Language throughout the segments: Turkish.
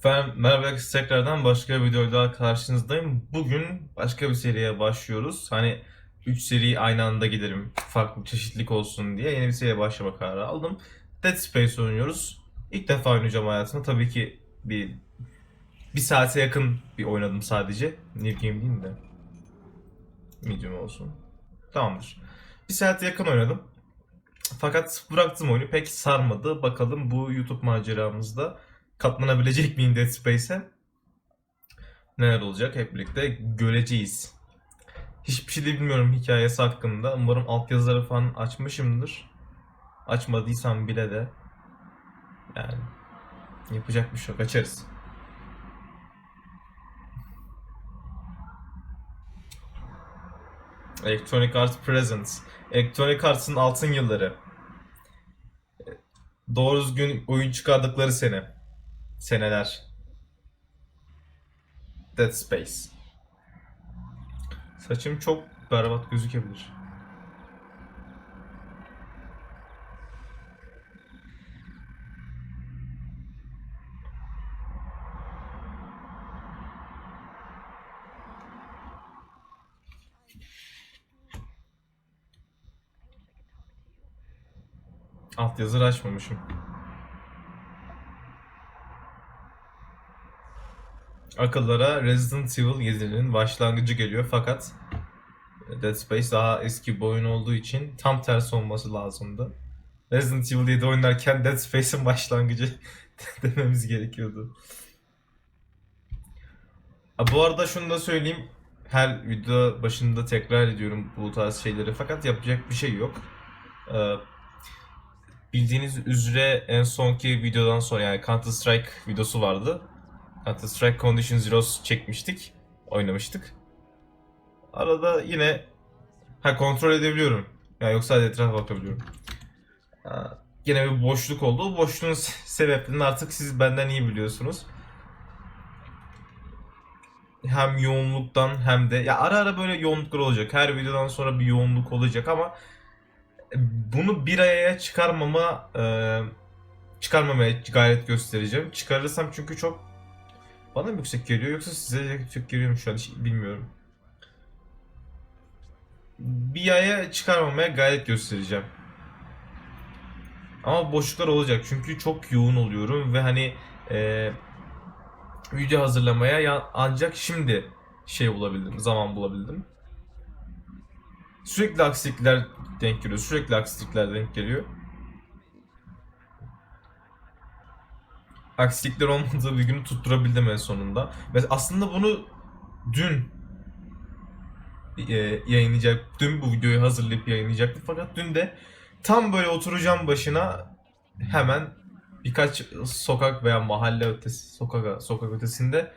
Efendim merhaba herkese tekrardan başka bir videoyla daha karşınızdayım. Bugün başka bir seriye başlıyoruz. Hani 3 seri aynı anda giderim. Farklı çeşitlilik olsun diye yeni bir seriye başlama kararı aldım. Dead Space oynuyoruz. İlk defa oynayacağım hayatımda. Tabii ki bir bir saate yakın bir oynadım sadece. New Game değil de. Medium olsun. Tamamdır. Bir saate yakın oynadım. Fakat bıraktım oyunu pek sarmadı. Bakalım bu YouTube maceramızda katlanabilecek miyim Dead Space'e? Neler olacak hep birlikte göreceğiz. Hiçbir şey de bilmiyorum hikayesi hakkında. Umarım altyazıları falan açmışımdır. Açmadıysam bile de yani yapacak bir şey yok. Açarız. Electronic Arts Presents. Electronic Arts'ın altın yılları. Doğru düzgün oyun çıkardıkları sene. Seneler. Dead Space. Saçım çok berbat gözükebilir. Altyazı açmamışım. Akıllara Resident Evil 7'nin başlangıcı geliyor fakat Dead Space daha eski bir oyun olduğu için tam tersi olması lazımdı. Resident Evil 7 oynarken Dead Space'in başlangıcı dememiz gerekiyordu. Ha, bu arada şunu da söyleyeyim. Her video başında tekrar ediyorum bu tarz şeyleri fakat yapacak bir şey yok. Ee, bildiğiniz üzere en sonki videodan sonra yani Counter Strike videosu vardı. Counter Strike Condition Zeroes çekmiştik. Oynamıştık. Arada yine ha kontrol edebiliyorum. Yani yoksa sadece etrafa bakabiliyorum. Ha, yine bir boşluk oldu. O boşluğun se- sebeplerini artık siz benden iyi biliyorsunuz. Hem yoğunluktan hem de ya ara ara böyle yoğunluklar olacak. Her videodan sonra bir yoğunluk olacak ama bunu bir aya çıkarmama e, çıkarmamaya gayret göstereceğim. Çıkarırsam çünkü çok bana mı yüksek geliyor yoksa size yüksek geliyor mu şu an hiç bilmiyorum. Bir aya çıkarmamaya gayret göstereceğim. Ama boşluklar olacak çünkü çok yoğun oluyorum ve hani e, video hazırlamaya ya- ancak şimdi şey bulabildim, zaman bulabildim. Sürekli aksilikler denk geliyor. Sürekli aksilikler denk geliyor. Aksilikler olmadığı bir günü tutturabildim en sonunda. Ve aslında bunu dün e, yayınlayacak, dün bu videoyu hazırlayıp yayınlayacaktım. Fakat dün de tam böyle oturacağım başına hemen birkaç sokak veya mahalle ötesi, sokak, sokak ötesinde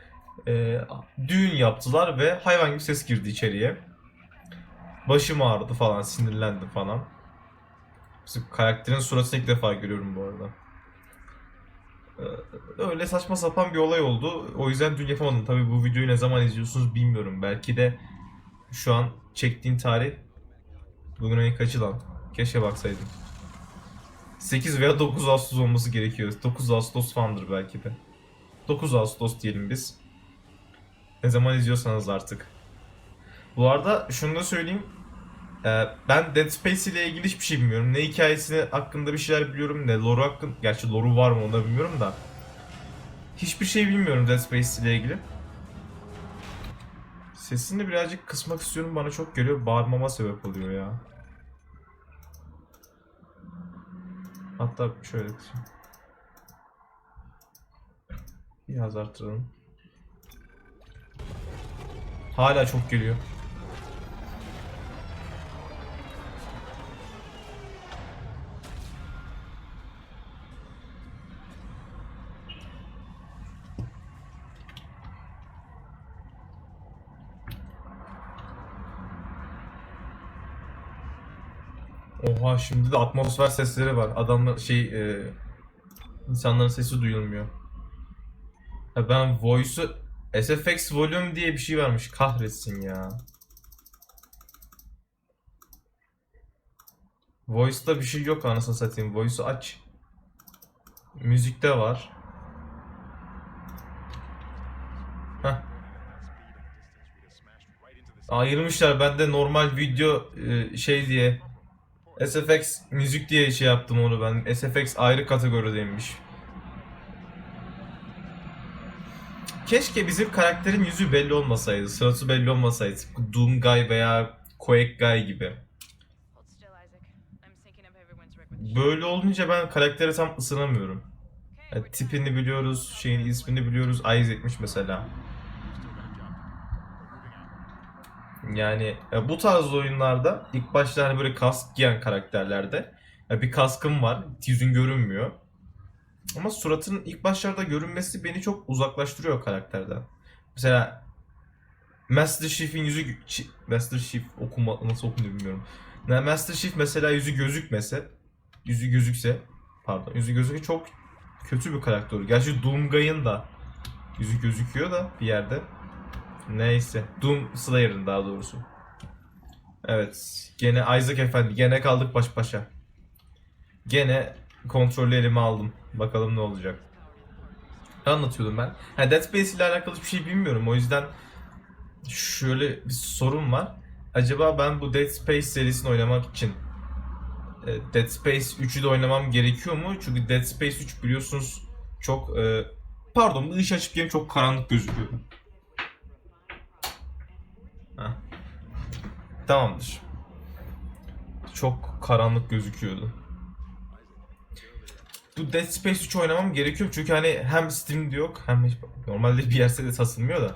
e, düğün yaptılar ve hayvan gibi ses girdi içeriye. Başım ağrıdı falan, sinirlendim falan. Bizim karakterin suratını ilk defa görüyorum bu arada. Ee, Öyle saçma sapan bir olay oldu. O yüzden dün yapamadım. Tabii bu videoyu ne zaman izliyorsunuz bilmiyorum. Belki de şu an çektiğim tarih bugün ayın kaçı lan? Keşke baksaydım. 8 veya 9 Ağustos olması gerekiyor. 9 Ağustos falandır belki de. 9 Ağustos diyelim biz. Ne zaman izliyorsanız artık. Bu arada şunu da söyleyeyim. Ee, ben Dead Space ile ilgili hiçbir şey bilmiyorum. Ne hikayesi hakkında bir şeyler biliyorum ne lore hakkında. Gerçi lore'u var mı onu da bilmiyorum da. Hiçbir şey bilmiyorum Dead Space ile ilgili. Sesini birazcık kısmak istiyorum. Bana çok geliyor. Bağırmama sebep oluyor ya. Hatta şöyle kısayım. Biraz arttıralım. Hala çok geliyor. Şimdi de atmosfer sesleri var. Adamlar şey e, insanların sesi duyulmuyor. Ha ben voice'u SFX volume diye bir şey vermiş. Kahretsin ya. Voice'da bir şey yok anasını satayım. Voice'u aç. Müzikte var. Heh. Ayırmışlar bende normal video e, şey diye SFX müzik diye şey yaptım onu ben. SFX ayrı kategorideymiş. Keşke bizim karakterin yüzü belli olmasaydı, sırası belli olmasaydı. Doom Guy veya Quake Guy gibi. Böyle olunca ben karaktere tam ısınamıyorum. Yani tipini biliyoruz, şeyin ismini biliyoruz. Isaac'miş mesela. Yani e, bu tarz oyunlarda ilk başta hani böyle kask giyen karakterlerde ya bir kaskım var, yüzün görünmüyor. Ama suratının ilk başlarda görünmesi beni çok uzaklaştırıyor karakterden. Mesela Master Chief'in yüzü Master Chief okuma nasıl okunuyor bilmiyorum. Ne Master Chief mesela yüzü gözükmese, yüzü gözükse, pardon, yüzü gözükse çok kötü bir karakter olur. Gerçi Doomguy'ın da yüzü gözüküyor da bir yerde. Neyse. Doom Slayer'ın daha doğrusu. Evet. Gene Isaac Efendi. Gene kaldık baş başa. Gene kontrolü elime aldım. Bakalım ne olacak. Ne anlatıyordum ben? Ha, Dead Space ile alakalı bir şey bilmiyorum. O yüzden şöyle bir sorun var. Acaba ben bu Dead Space serisini oynamak için e, Dead Space 3'ü de oynamam gerekiyor mu? Çünkü Dead Space 3 biliyorsunuz çok e, pardon bu ışık açıp gelin çok karanlık gözüküyor. Tamamdır. Çok karanlık gözüküyordu. Bu Dead Space 3 oynamam gerekiyor çünkü hani hem Steam'de yok hem hiç- normalde bir yerde de satılmıyor da.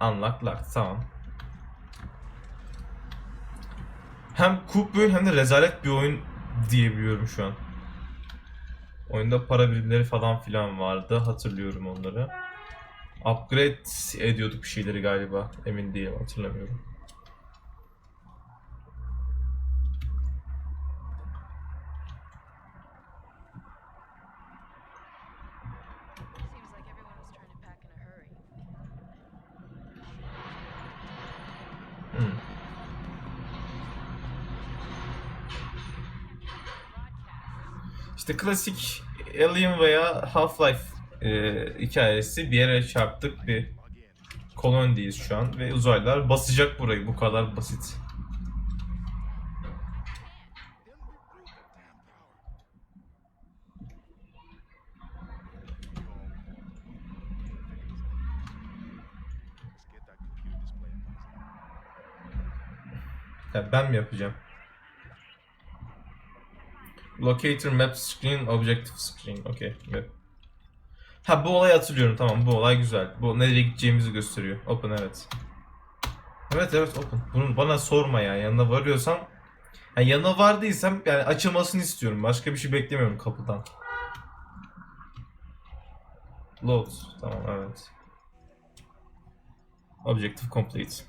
Unlock lock tamam. Hem cool bir hem de rezalet bir oyun diyebiliyorum şu an. Oyunda para birimleri falan filan vardı hatırlıyorum onları. Upgrade ediyorduk bir şeyleri galiba. Emin değilim hatırlamıyorum. Hmm. İşte klasik Alien veya Half-Life e, hikayesi bir yere çarptık bir kolonideyiz şu an ve uzaylılar basacak burayı bu kadar basit. Ya ben mi yapacağım? Locator map screen, objective screen. Okey. Map. Ha bu olayı hatırlıyorum tamam bu olay güzel. Bu nereye gideceğimizi gösteriyor. Open evet. Evet evet open. Bunu bana sorma ya. Yanına varıyorsam yani yanına vardıysam yani açılmasını istiyorum. Başka bir şey beklemiyorum kapıdan. Load. Tamam evet. Objective complete.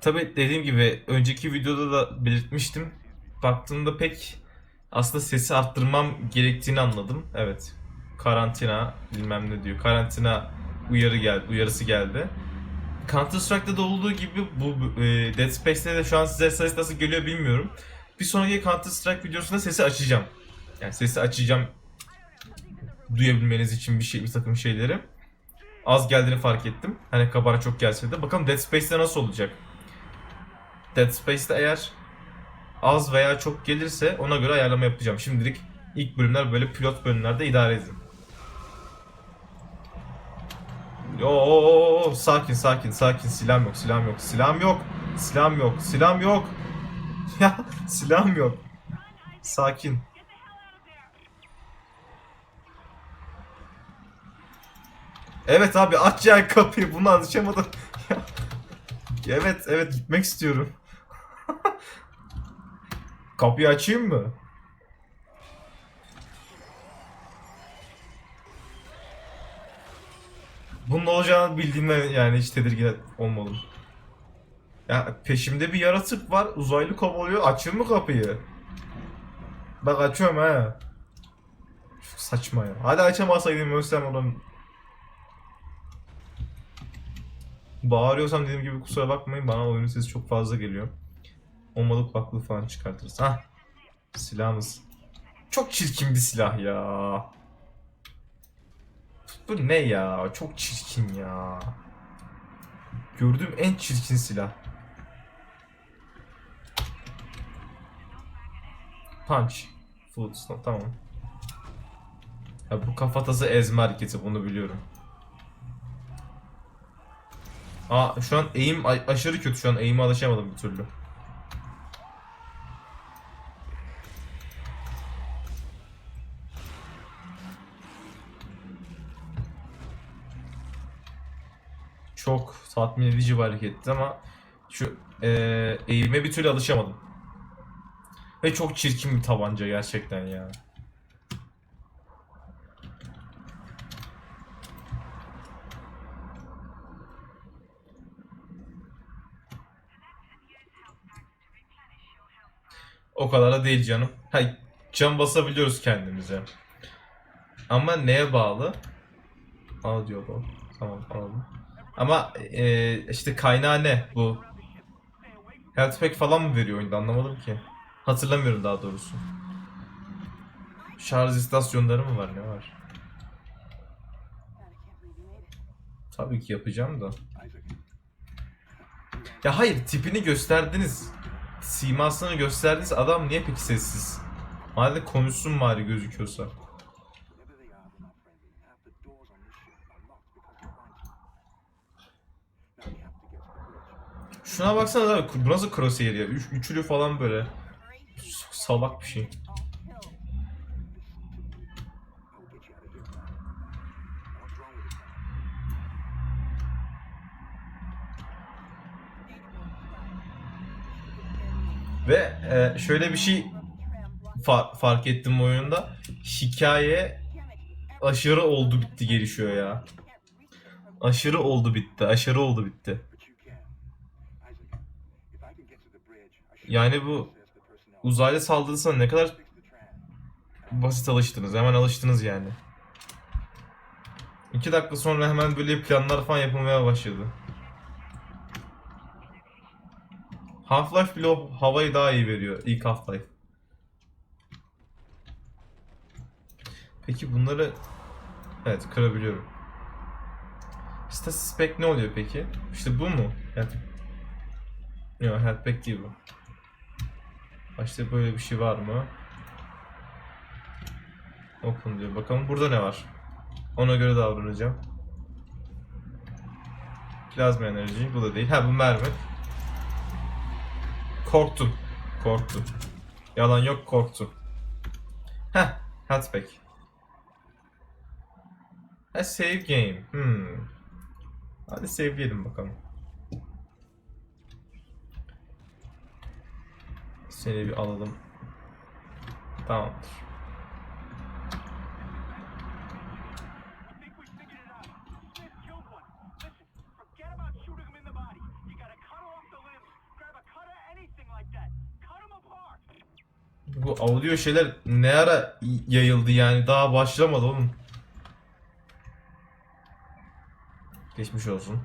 Tabi dediğim gibi önceki videoda da belirtmiştim. Baktığımda pek aslında sesi arttırmam gerektiğini anladım. Evet. Karantina bilmem ne diyor. Karantina uyarı geldi, uyarısı geldi. Counter Strike'da da olduğu gibi bu e, Dead Space'te de şu an size ses nasıl geliyor bilmiyorum. Bir sonraki Counter Strike videosunda sesi açacağım. Yani sesi açacağım duyabilmeniz için bir şey, bir takım şeyleri. Az geldiğini fark ettim. Hani kabara çok gelse de. Bakalım Dead Space'te nasıl olacak? Dead Space'te eğer az veya çok gelirse ona göre ayarlama yapacağım. Şimdilik ilk bölümler böyle pilot bölümlerde idare edin. Oo, sakin sakin sakin. Silahım yok silahım yok. Silahım yok silahım yok silahım yok. Ya silahım yok. Sakin. Evet abi aç ya kapıyı. Bunu anlaşamadım. Evet evet. Gitmek istiyorum Kapıyı açayım mı? Bunun olacağını bildiğimden yani hiç tedirgin olmadım. Ya peşimde bir yaratık var. Uzaylı kovalıyor. Açayım mı kapıyı? Bak açıyorum ha. Çok saçma ya. Hadi açamasaydım ölsem onun. Bağırıyorsam dediğim gibi kusura bakmayın. Bana oyunun sesi çok fazla geliyor. Olmadı kulaklığı falan çıkartırız. Hah. Silahımız. Çok çirkin bir silah ya. Bu ne ya? Çok çirkin ya. Gördüğüm en çirkin silah. Punch. Stop tamam. Ya bu kafatası ezme hareketi bunu biliyorum. Aa şu an eğim aşırı kötü şu an eğime alışamadım bir türlü. Çok tatmin edici bir hareketti ama şu eee eğime bir türlü alışamadım. Ve çok çirkin bir tabanca gerçekten ya. O kadar da değil canım. Ha, can basabiliyoruz kendimize. Ama neye bağlı? Audio bu. Tamam alalım. Ama e, işte kaynağı ne bu? Health pack falan mı veriyor oyunda anlamadım ki. Hatırlamıyorum daha doğrusu. Şarj istasyonları mı var ne var? Tabii ki yapacağım da. Ya hayır tipini gösterdiniz. Simasını gösterdiniz adam niye peki sessiz? Madem konuşsun bari gözüküyorsa. Şuna baksana abi bu nasıl crosshair ya? Üç, üçlü falan böyle. Salak bir şey. Ve e, şöyle bir şey fa- fark ettim bu oyunda. Hikaye aşırı oldu bitti gelişiyor ya. Aşırı oldu bitti. Aşırı oldu bitti. Yani bu uzaylı saldırısına ne kadar basit alıştınız. Hemen alıştınız yani. İki dakika sonra hemen böyle planlar falan yapılmaya başladı. Half-Life bile o havayı daha iyi veriyor. İlk Half-Life. Peki bunları... Evet kırabiliyorum. Stasis pack ne oluyor peki? İşte bu mu? Health... Yok health pack değil bu. Başta böyle bir şey var mı? Open diyor. Bakalım burada ne var? Ona göre davranacağım. Plazma enerji. Bu da değil. Ha bu mermi. Korktum. Korktum. Yalan yok korktum. Heh. Hatpack. Ha save game. Hmm. Hadi save'leyelim bakalım. That. Cut him apart. Bu audio şeyler ne ara yayıldı yani daha başlamadı oğlum. Geçmiş olsun.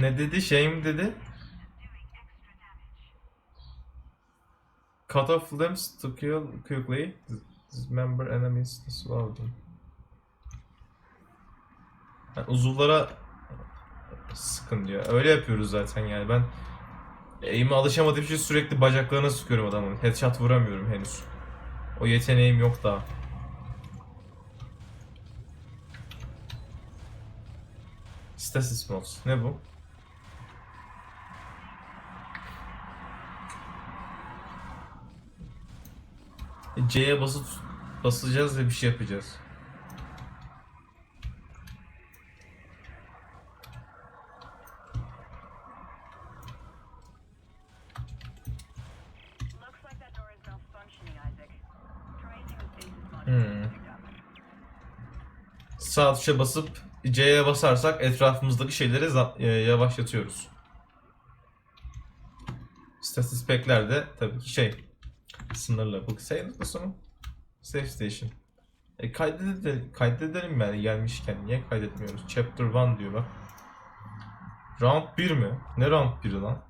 Ne dedi şey mi dedi? Cut off limbs to kill quickly. Dismember enemies to slow them. Yani uzuvlara sıkın diyor. Öyle yapıyoruz zaten yani ben eğime alışamadığım için sürekli bacaklarına sıkıyorum adamın. Headshot vuramıyorum henüz. O yeteneğim yok daha. Stasis mods. Ne bu? C'ye basıp basacağız ve bir şey yapacağız. Hmm. Sağ tuşa basıp C'ye basarsak etrafımızdaki şeyleri e, yavaşlatıyoruz. Stasis pack'ler tabii ki şey sınırlı. Bu nasıl mı? Save station. E kaydedelim, kaydedelim yani gelmişken. Niye kaydetmiyoruz? Chapter 1 diyor bak. Round 1 mi? Ne round 1'i lan?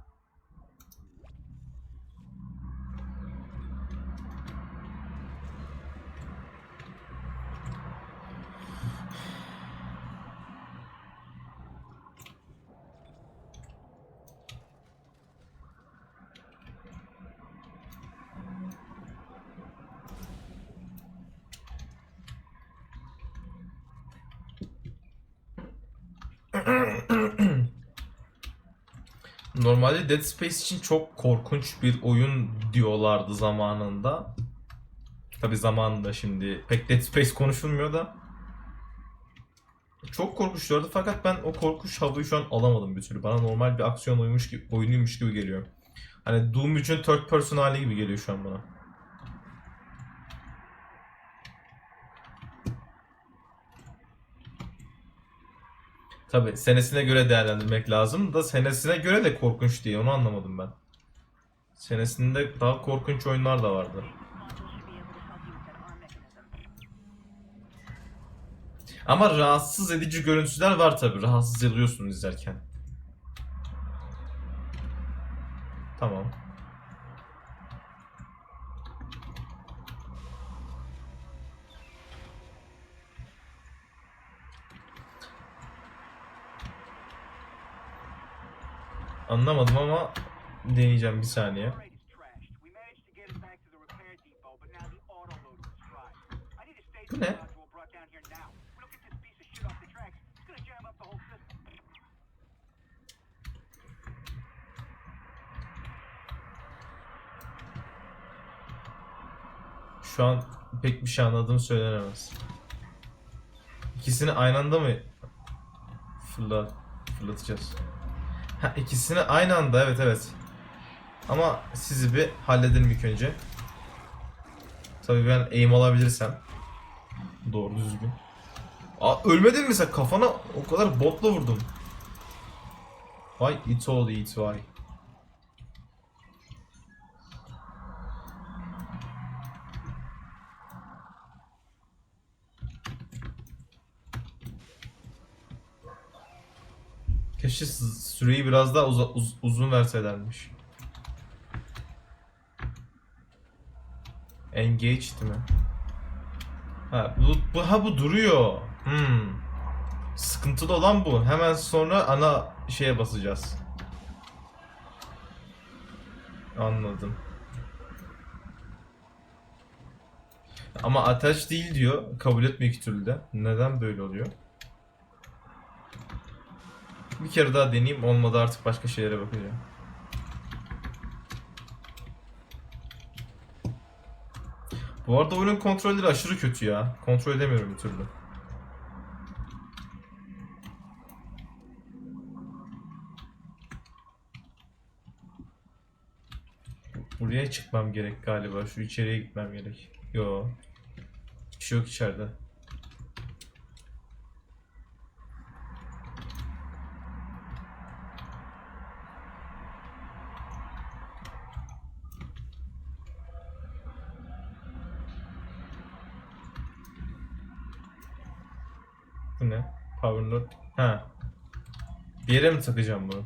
Normalde Dead Space için çok korkunç bir oyun diyorlardı zamanında. Tabi zamanında şimdi pek Dead Space konuşulmuyor da. Çok korkunçlardı fakat ben o korkunç havayı şu an alamadım bir türlü. Bana normal bir aksiyon oyunmuş gibi, oyunuymuş gibi geliyor. Hani Doom 3'ün third person hali gibi geliyor şu an bana. Tabi senesine göre değerlendirmek lazım da senesine göre de korkunç diye onu anlamadım ben. Senesinde daha korkunç oyunlar da vardı. Ama rahatsız edici görüntüler var tabi. Rahatsız ediyorsun izlerken. Tamam. It's gonna jam up the whole system. Şu an pek bir şey anladığım söylenemez. İkisini aynı anda mı fırlat fırlatacağız? Ha ikisini aynı anda evet evet. Ama sizi bir halledelim ilk önce. Tabii ben aim alabilirsem. Doğru düzgün. Aa ölmedin mi sen? Kafana o kadar botla vurdum. Vay it all it vay. Keşke süreyi biraz daha uza- uz- uzun verselermiş. Engaged mi? Ha bu, bu ha bu duruyor. Hmm. Sıkıntılı olan bu. Hemen sonra ana şeye basacağız. Anladım. Ama ateş değil diyor. Kabul iki türlü de. Neden böyle oluyor? Bir kere daha deneyeyim. Olmadı artık başka şeylere bakacağım. Bu arada oyunun kontrolleri aşırı kötü ya. Kontrol edemiyorum bir türlü. Buraya çıkmam gerek galiba. Şu içeriye gitmem gerek. Yo. Bir şey yok içeride. Bu ne? Power node. Ha. Yere mi takacağım bunu?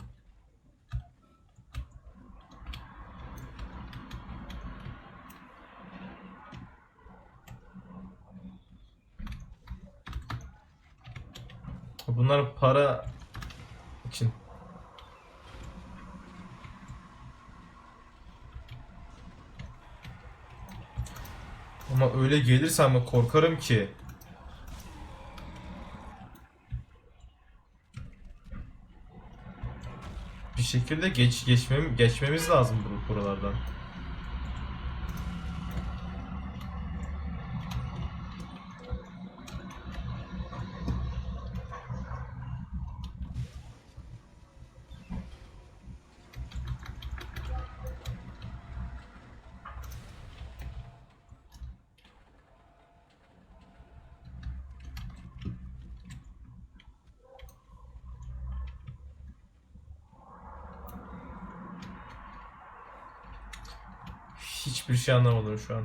Bunlar para için. Ama öyle gelirse ama korkarım ki. Şekilde geç geçmem geçmemiz lazım bu buralardan. Hiçbir şey anlamadım şu an.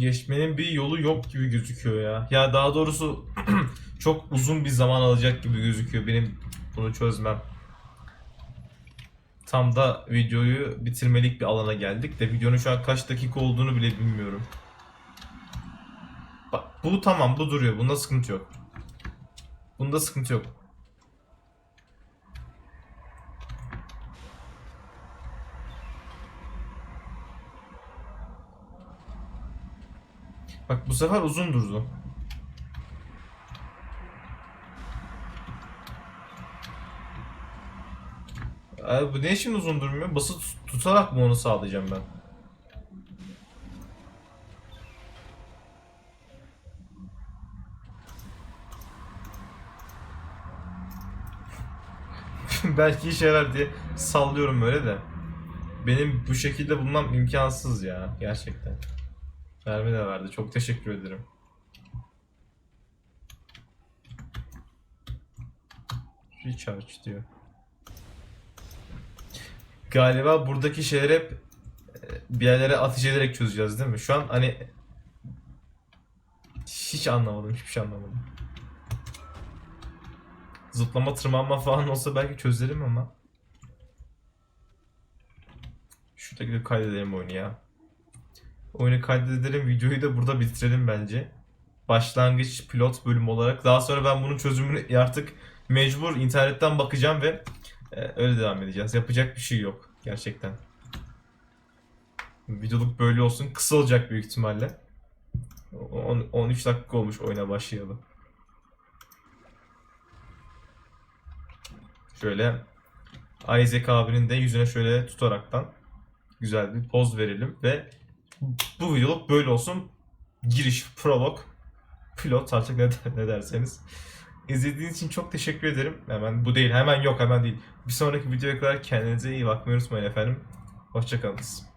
Geçmenin bir yolu yok gibi gözüküyor ya. Ya daha doğrusu çok uzun bir zaman alacak gibi gözüküyor benim bunu çözmem. Tam da videoyu bitirmelik bir alana geldik de videonun şu an kaç dakika olduğunu bile bilmiyorum. Bak bu tamam bu duruyor. Bunda sıkıntı yok. Bunda sıkıntı yok. Bak bu sefer uzun durdu. Abi bu ne için uzun durmuyor? Basıp tut- tutarak mı onu sağlayacağım ben? Belki işe yarar diye sallıyorum böyle de. Benim bu şekilde bulmam imkansız ya gerçekten. Merve de verdi. Çok teşekkür ederim. Recharge diyor. Galiba buradaki şeyleri hep e, bir yerlere ateş ederek çözeceğiz değil mi? Şu an hani hiç anlamadım, hiçbir şey anlamadım. Zıplama, tırmanma falan olsa belki çözerim ama. Şuradaki de kaydedelim oyunu ya. Oyunu kaydedelim, videoyu da burada bitirelim bence. Başlangıç pilot bölüm olarak. Daha sonra ben bunun çözümünü artık mecbur internetten bakacağım ve e, öyle devam edeceğiz. Yapacak bir şey yok gerçekten. Videoluk böyle olsun. Kısa olacak büyük ihtimalle. On- 13 dakika olmuş oyuna başlayalım. Şöyle Isaac abinin de yüzüne şöyle tutaraktan güzel bir poz verelim ve bu videoluk böyle olsun. Giriş, prolog, pilot artık ne, ne derseniz. İzlediğiniz için çok teşekkür ederim. Hemen bu değil, hemen yok, hemen değil. Bir sonraki videoya kadar kendinize iyi bakmayı unutmayın efendim. Hoşçakalınız.